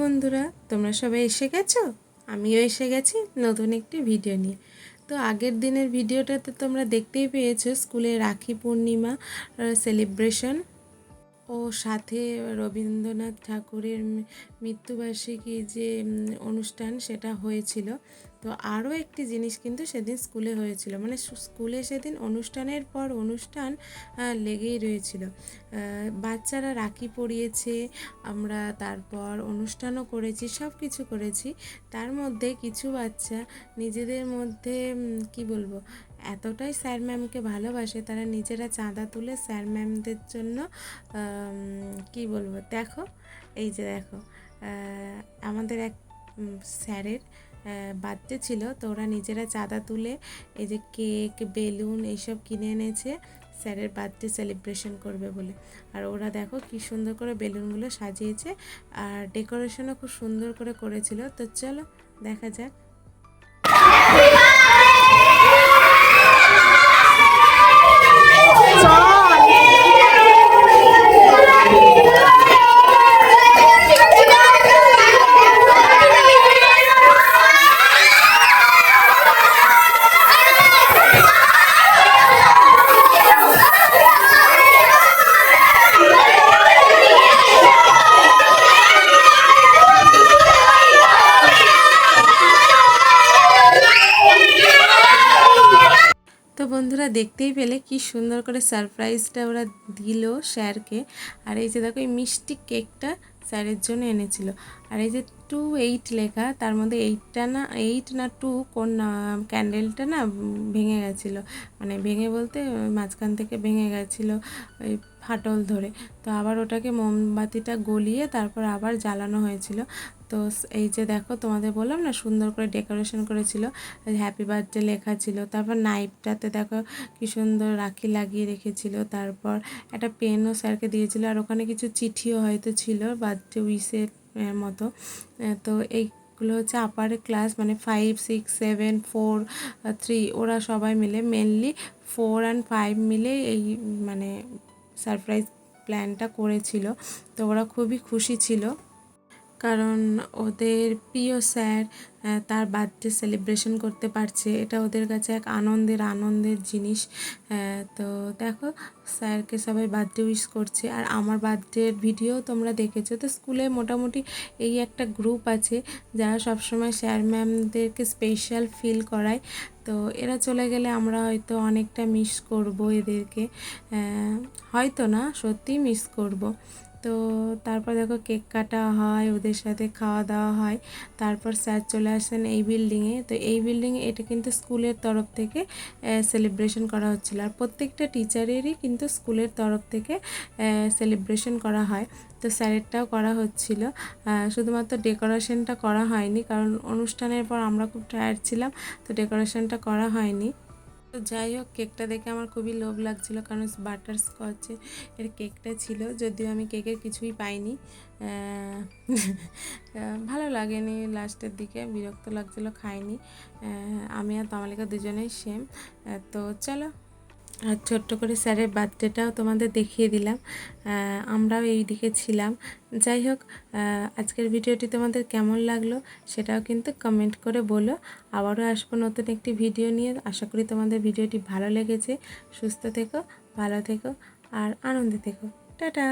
বন্ধুরা, তোমরা সবাই এসে গেছো? আমিও এসে গেছি নতুন একটি ভিডিও নিয়ে। তো আগের দিনের ভিডিওটাতে তোমরা দেখতেই পেয়েছ স্কুলে রাখি পূর্ণিমা সেলিব্রেশন ও সাথে রবীন্দ্রনাথ ঠাকুরের মৃত্যুবার্ষিকী যে অনুষ্ঠান সেটা হয়েছিল। তো আরও একটি জিনিস কিন্তু সেদিন স্কুলে হয়েছিল। মানে স্কুলে সেদিন অনুষ্ঠানের পর অনুষ্ঠান লেগেই রয়েছিল। বাচ্চারা রাখি পরিয়েছে, আমরা তারপর অনুষ্ঠানও করেছি সব কিছু করেছি। তার মধ্যে কিছু বাচ্চা নিজেদের মধ্যে কি বলব, এতটাই স্যার ম্যামকে ভালোবাসে, তারা নিজেরা চাঁদা তুলে স্যার ম্যামদের জন্য কি বলব, দেখো, এই যে দেখো আমাদের এক স্যারের বার্থডে ছিল। তো ওরা নিজেরা চাঁদা তুলে এই যে কেক, বেলুন এইসব কিনে এনেছে। স্যারের বার্থডে সেলিব্রেশন করবে বলে। আর ওরা দেখো কি সুন্দর করে বেলুনগুলো সাজিয়েছে। আর ডেকোরেশনও খুব সুন্দর করে করেছিল। তো চলো দেখা যাক। তো বন্ধুরা দেখতেই পেলে কি সুন্দর করে সারপ্রাইজটা ওরা দিল স্যারকে। আর এই যে দেখো, এই মিষ্টি কেকটা স্যারের জন্য এনেছিল। আর এই যে টু এইট লেখা, তার মধ্যে এইটটা না, এইট না টু কোন ক্যান্ডেলটা না ভেঙে গেছিল। মানে ভেঙে বলতে মাঝখান থেকে ভেঙে গেছিল ওই ফাটল ধরে। তো আবার ওটাকে মোমবাতিটা গলিয়ে তারপর আবার জ্বালানো হয়েছিল। তো এই যে দেখো তোমাদের বললাম না, সুন্দর করে ডেকোরেশন করেছিল, হ্যাপি বার্থডে লেখা ছিল। তারপর নাইফটাতে দেখো কি সুন্দর রাখি লাগিয়ে রেখেছিল। তারপর একটা পেনও স্যারকে দিয়েছিল। আর ওখানে কিছু চিঠিও হয়তো ছিল বার্থডে উইসের মতো। তো এই এইগুলো হচ্ছে আপার ক্লাস মানে five six seven four three ওরা সবাই মিলে মেনলি ফোর অ্যান্ড ফাইভ মিলে এই মানে সারপ্রাইজ প্ল্যানটা করেছিল। তো ওরা খুবই খুশি ছিল। কারণ ওদের প্রিয় স্যার তার বার্থডে সেলিব্রেশন করতে পারছে। এটা ওদের কাছে এক আনন্দের আনন্দের জিনিস। তো দেখো, স্যারকে সবাই বার্থডে উইশ করছে। আর আমার বার্থডের ভিডিও তোমরা দেখেছ? তো স্কুলে মোটামুটি এই একটা গ্রুপ আছে, যারা সবসময় স্যার ম্যামদেরকে স্পেশাল ফিল করায়। তো এরা চলে গেলে আমরা হয়তো অনেকটা মিস করব এদেরকে। হয়তো না, সত্যিই মিস করব। তো তারপর দেখো কেক কাটা হয়, ওদের সাথে খাওয়া দাওয়া হয়। তারপর স্যার চলে আসেন এই বিল্ডিংয়ে। তো এই বিল্ডিংয়ে এটা কিন্তু স্কুলের তরফ থেকে সেলিব্রেশন করা হচ্ছিল। আর প্রত্যেকটা টিচারেরই কিন্তু স্কুলের তরফ থেকে সেলিব্রেশন করা হয়। তো স্যারেরটাও করা হচ্ছিল। শুধুমাত্র ডেকোরেশনটা করা হয়নি, কারণ অনুষ্ঠানের পর আমরা খুব টায়ার্ড ছিলাম, তো ডেকোরেশনটা করা হয়নি। তো যাই হোক, কেকটা দেখে আমার খুবই লোভ লাগছিল কারণ বাটার স্কচে এর কেকটা ছিল, যদিও আমি কেকের কিছুই পাইনি। ভালো লাগেনি লাস্টের দিকে, বিরক্ত লাগছিল, খাইনি। আমি আর তমালিকা দুজনেই সেম তো চলো আর ছোট্ট করে স্যারের বার্থডেটাও তোমাদের দেখিয়ে দিলাম। আমরাও এই দিকে ছিলাম। যাই হোক আজকের ভিডিওটি তোমাদের কেমন লাগল সেটাও কিন্তু কমেন্ট করে বলো। আবারও আসব নতুন একটি ভিডিও নিয়ে। আশা করি তোমাদের ভিডিওটি ভালো লেগেছে। সুস্থ থেকো, ভালো থেকো, আর আনন্দে থেকো। টাটা!